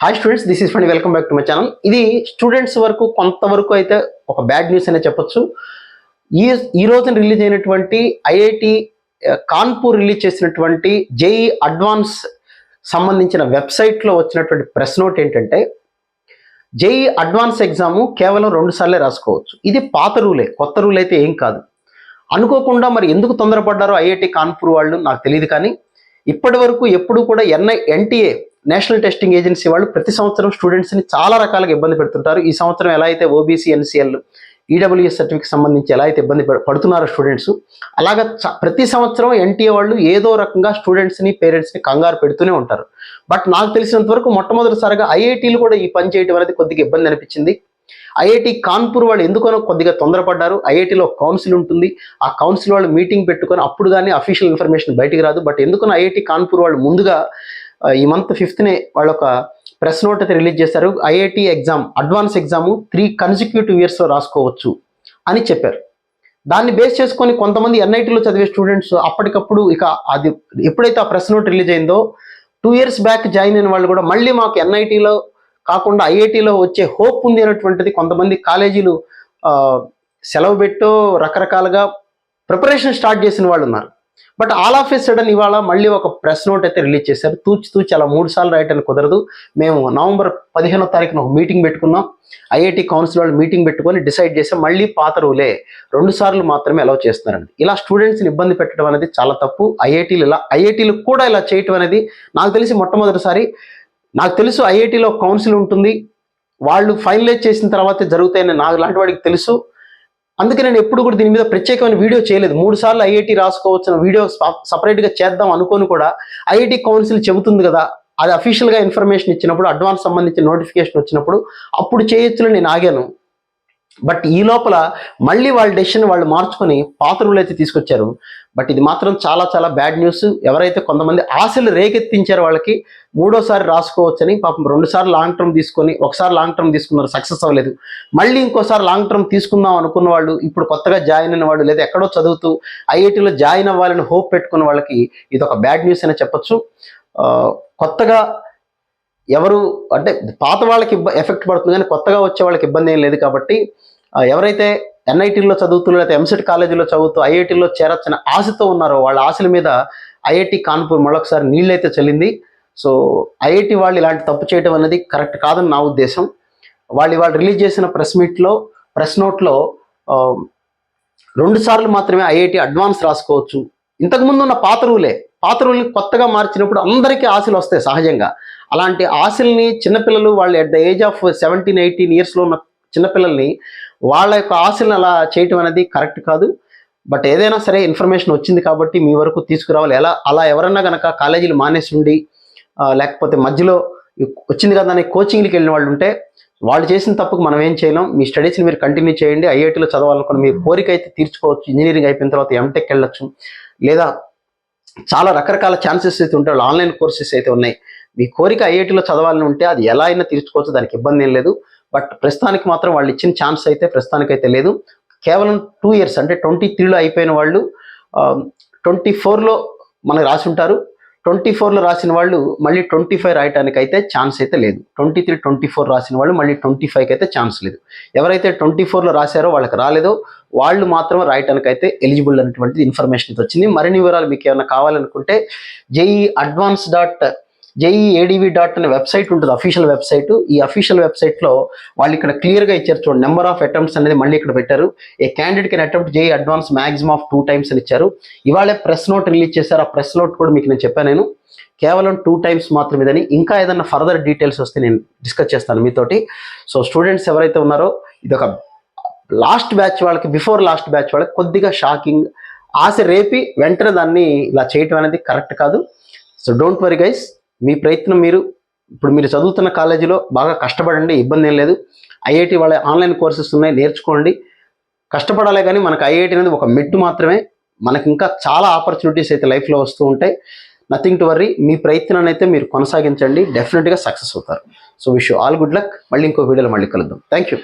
Hi students this is fund welcome back to my channel ఇది students వరకు కొంతవరకు అయితే ఒక బ్యాడ్ న్యూస్ అనే చెప్పొచ్చు. ఈ ఈ రోజున రిలీజ్ అయినటువంటి ఐఐటి కాన్పూర్ రిలీజ్ చేసినటువంటి జేఈ అడ్వాన్స్ సంబంధించిన వెబ్సైట్లో వచ్చినటువంటి ప్రెస్ నోట్ ఏంటంటే జేఈ అడ్వాన్స్ ఎగ్జాము కేవలం రెండు సార్లే రాసుకోవచ్చు. ఇది పాత రూలే కొత్త రూల్ అయితే ఏం కాదు. అనుకోకుండా మరి ఎందుకు తొందరపడ్డారో ఐఐటి కాన్పూర్ వాళ్ళు నాకు తెలియదు కానీ ఇప్పటి వరకు ఎప్పుడు కూడా NI NTA national testing agency వాళ్ళు ప్రతి సంవత్సరం స్టూడెంట్స్ని చాలా రకాలుగా ఇబ్బంది పెడుతుంటారు. ఈ సంవత్సరం ఎలా అయితే ఓబీసీ ఎన్సీఎల్ ఈడబ్ల్యూఎస్ సర్టిఫికేట్ సంబంధించి ఎలా అయితే ఇబ్బంది పడుతున్నారో స్టూడెంట్స్ అలాగా ప్రతి సంవత్సరం ఎన్టీఏ వాళ్ళు ఏదో రకంగా స్టూడెంట్స్ని పేరెంట్స్ని కంగారు పెడుతూనే ఉంటారు. బట్ నాకు తెలిసినంత వరకు మొట్టమొదటిసారిగా ఐఐటీలు కూడా ఈ పని చేయడం అనేది కొద్దిగా ఇబ్బంది అనిపించింది. ఐఐటి కాన్పూర్ వాళ్ళు ఎందుకనో కొద్దిగా తొందరపడ్డారు. ఐఐటిలో కౌన్సిల్ ఉంటుంది. ఆ కౌన్సిల్ వాళ్ళు మీటింగ్ పెట్టుకొని అప్పుడు కానీ అఫీషియల్ ఇన్ఫర్మేషన్ బయటికి రాదు. బట్ ఎందుకనో ఐఐటి కాన్పూర్ వాళ్ళు ముందుగా ఈ మంత్ ఫిఫ్త్నే వాళ్ళు ఒక ప్రెస్ నోట్ అయితే రిలీజ్ చేశారు. IIT exam advance exam three consecutive ఇయర్స్లో రాసుకోవచ్చు అని చెప్పారు. దాన్ని బేస్ చేసుకొని కొంతమంది ఎన్ఐటీలో చదివే స్టూడెంట్స్ అప్పటికప్పుడు ఇక అది ఎప్పుడైతే ఆ ప్రెస్ నోట్ రిలీజ్ అయిందో టూ ఇయర్స్ బ్యాక్ జాయిన్ అయిన వాళ్ళు కూడా మళ్ళీ మాకు ఎన్ఐటీలో కాకుండా ఐఐటీలో వచ్చే హోప్ ఉంది అనేటువంటిది కొంతమంది కాలేజీలు సెలవు పెట్టో రకరకాలుగా ప్రిపరేషన్ స్టార్ట్ చేసిన వాళ్ళు ఉన్నారు. But all of a sudden ఇవాళ మళ్ళీ ఒక ప్రెస్ నోట్ అయితే రిలీజ్ చేశారు. తూచి తూచి అలా మూడు సార్లు రాయటం కుదరదు. మేము నవంబర్ పదిహేనో తారీఖున ఒక మీటింగ్ పెట్టుకున్నాం. ఐఐటి కౌన్సిల్ వాళ్ళు మీటింగ్ పెట్టుకొని డిసైడ్ చేసాం మళ్ళీ పాత రూలే. రెండు సార్లు మాత్రమే అలౌ చేస్తున్నారండి. ఇలా స్టూడెంట్స్ని ఇబ్బంది పెట్టడం అనేది చాలా తప్పు. ఐఐటీలు ఇలా ఐఐటీలు కూడా ఇలా చేయటం అనేది నాకు తెలిసి మొట్టమొదటిసారి నాకు తెలుసు ఐఐటీలో కౌన్సిల్ ఉంటుంది. వాళ్ళు ఫైనలైజ్ చేసిన తర్వాతే జరుగుతాయని నాకు లాంటి వాడికి తెలుసు. అందుకే నేను ఎప్పుడు కూడా దీని మీద ప్రత్యేకమైన వీడియో చేయలేదు. మూడు సార్లు ఐఐటి రాసుకోవచ్చిన వీడియో సపరేట్గా చేద్దాం అనుకోని కూడా ఐఐటి కౌన్సిల్ చెబుతుంది కదా అది అఫీషియల్గా ఇన్ఫర్మేషన్ ఇచ్చినప్పుడు అడ్వాన్స్ సంబంధించిన నోటిఫికేషన్ వచ్చినప్పుడు అప్పుడు చేయొచ్చులో నేను ఆగాను. బట్ ఈ లోపల మళ్ళీ వాళ్ళ డెసిషన్ వాళ్ళు మార్చుకొని పాత రూల్ అయితే తీసుకొచ్చారు. బట్ ఇది మాత్రం చాలా చాలా బ్యాడ్ న్యూస్ ఎవరైతే కొంతమంది ఆశలు రేకెత్తించారో వాళ్ళకి మూడోసారి రాసుకోవచ్చని పాపం రెండు సార్లు లాంగ్ టర్మ్ తీసుకొని ఒకసారి లాంగ్ టర్మ్ తీసుకున్నారు సక్సెస్ అవ్వలేదు. మళ్ళీ ఇంకోసారి లాంగ్ టర్మ్ తీసుకుందాం అనుకున్న వాళ్ళు ఇప్పుడు కొత్తగా జాయిన్ అయిన వాళ్ళు లేదా ఎక్కడో చదువుతూ ఐఐటీలో జాయిన్ అవ్వాలని హోప్ పెట్టుకున్న వాళ్ళకి ఇది ఒక బ్యాడ్ న్యూస్ అనే చెప్పొచ్చు. కొత్తగా ఎవరు అంటే పాత వాళ్ళకి ఎఫెక్ట్ పడుతుంది కానీ కొత్తగా వచ్చే వాళ్ళకి ఇబ్బంది ఏం లేదు కాబట్టి ఎవరైతే ఎన్ఐటీలో చదువుతూ లేకపోతే ఎంసెట్ కాలేజీలో చదువుతూ ఐఐటీలో చేరొచ్చిన ఆశతో ఉన్నారో వాళ్ళ ఆశల మీద ఐఐటి కాన్పూర్ మరొకసారి నీళ్ళైతే చల్లింది. సో ఐఐటి వాళ్ళు ఇలాంటి తప్పు చేయడం అనేది కరెక్ట్ కాదని నా ఉద్దేశం. వాళ్ళు ఇవాళ రిలీజ్ చేసిన ప్రెస్ మీట్లో ప్రెస్ నోట్లో రెండు సార్లు మాత్రమే ఐఐటి అడ్వాన్స్ రాసుకోవచ్చు. ఇంతకుముందు ఉన్న పాత రూలే. పాత రూల్ని కొత్తగా మార్చినప్పుడు అందరికీ ఆశలు వస్తాయి సహజంగా. అలాంటి ఆశల్ని చిన్నపిల్లలు వాళ్ళు at the age of seventeen eighteen ఇయర్స్లో ఉన్న చిన్నపిల్లల్ని వాళ్ళ యొక్క ఆశలను అలా చేయటం అనేది కరెక్ట్ కాదు. బట్ ఏదైనా సరే ఇన్ఫర్మేషన్ వచ్చింది కాబట్టి మీ వరకు తీసుకురావాలి. ఎలా అలా ఎవరన్నా కనుక కాలేజీలు మానేసి ఉండి లేకపోతే మధ్యలో వచ్చింది కదా అని కోచింగ్కి వెళ్ళిన వాళ్ళు ఉంటే వాళ్ళు చేసిన తప్పుకు మనం ఏం చేయలేం. మీ స్టడీస్ని మీరు కంటిన్యూ చేయండి. ఐఐటీలో చదవాలనుకున్న మీ కోరిక అయితే తీర్చుకోవచ్చు. ఇంజనీరింగ్ అయిపోయిన తర్వాత ఎంటెక్ వెళ్ళొచ్చు. లేదా చాలా రకరకాల ఛాన్సెస్ అయితే ఉంటాయి. ఆన్లైన్ కోర్సెస్ అయితే ఉన్నాయి. మీ కోరిక ఐఐటీలో చదవాలని ఉంటే అది ఎలా అయినా తీర్చుకోవచ్చు. దానికి ఇబ్బంది ఏం లేదు. బట్ ప్రస్తుతానికి మాత్రం వాళ్ళు ఇచ్చిన ఛాన్స్ అయితే ప్రస్తుతానికి అయితే లేదు. కేవలం టూ ఇయర్స్ అంటే ట్వంటీ త్రీలో అయిపోయిన వాళ్ళు ట్వంటీ ఫోర్లో మనకు రాసి ఉంటారు. ట్వంటీ ఫోర్లో రాసిన వాళ్ళు మళ్ళీ ట్వంటీ ఫైవ్ రాయడానికి అయితే ఛాన్స్ అయితే లేదు. ట్వంటీ త్రీ ట్వంటీ ఫోర్ రాసిన వాళ్ళు మళ్ళీ ట్వంటీ ఫైవ్కి అయితే ఛాన్స్ లేదు. ఎవరైతే ట్వంటీ ఫోర్లో రాశారో వాళ్ళకి రాలేదో వాళ్ళు మాత్రమే రాయటానికి అయితే ఎలిజిబుల్ అనేటువంటిది ఇన్ఫర్మేషన్ అయితే వచ్చింది. మరిన్ని వివరాలు మీకు ఏమైనా కావాలనుకుంటే JEE advance dot JEE dot అనే వెబ్సైట్ ఉంటుంది అఫీషియల్ వెబ్సైట్. ఈ అఫీషియల్ వెబ్సైట్లో వాళ్ళు ఇక్కడ క్లియర్గా ఇచ్చారు చూడండి నెంబర్ ఆఫ్ అటెంప్ట్స్ అనేది మళ్ళీ ఇక్కడ పెట్టారు. A candidate can attempt JEE advance maximum of two times అని ఇచ్చారు. ఇవాళే ప్రెస్ నోట్ రిలీజ్ చేశారు. ఆ ప్రెస్ నోట్ కూడా మీకు నేను చెప్పాను నేను. కేవలం టూ టైమ్స్ మాత్రమే ఇదని. ఇంకా ఏదైనా ఫర్దర్ డీటెయిల్స్ వస్తే నేను డిస్కస్ చేస్తాను మీతోటి. సో స్టూడెంట్స్ ఎవరైతే ఉన్నారో ఇది ఒక లాస్ట్ బ్యాచ్ వాళ్ళకి బిఫోర్ లాస్ట్ బ్యాచ్ వాళ్ళకి కొద్దిగా షాకింగ్ ఆశ రేపి వెంటనే దాన్ని ఇలా చేయటం అనేది కరెక్ట్ కాదు. సో డోంట్ వరీ గైస్ మీ ప్రయత్నం మీరు ఇప్పుడు మీరు చదువుతున్న కాలేజీలో బాగా కష్టపడండి ఇబ్బంది ఏం లేదు. ఐఐటి వాళ్ళ ఆన్లైన్ కోర్సెస్ ఉన్నాయి నేర్చుకోండి. కష్టపడాలే కానీ మనకు ఐఐటి అనేది ఒక మెట్టు మాత్రమే. మనకి ఇంకా చాలా ఆపర్చునిటీస్ అయితే లైఫ్లో వస్తూ ఉంటాయి. నథింగ్ టు వర్రీ మీ ప్రయత్నాన్ని అయితే మీరు కొనసాగించండి. డెఫినెట్గా సక్సెస్ అవుతారు. So wish all good luck మళ్ళీ ఇంకో వీడియోలో మళ్ళీ కలుద్దాం. Thank you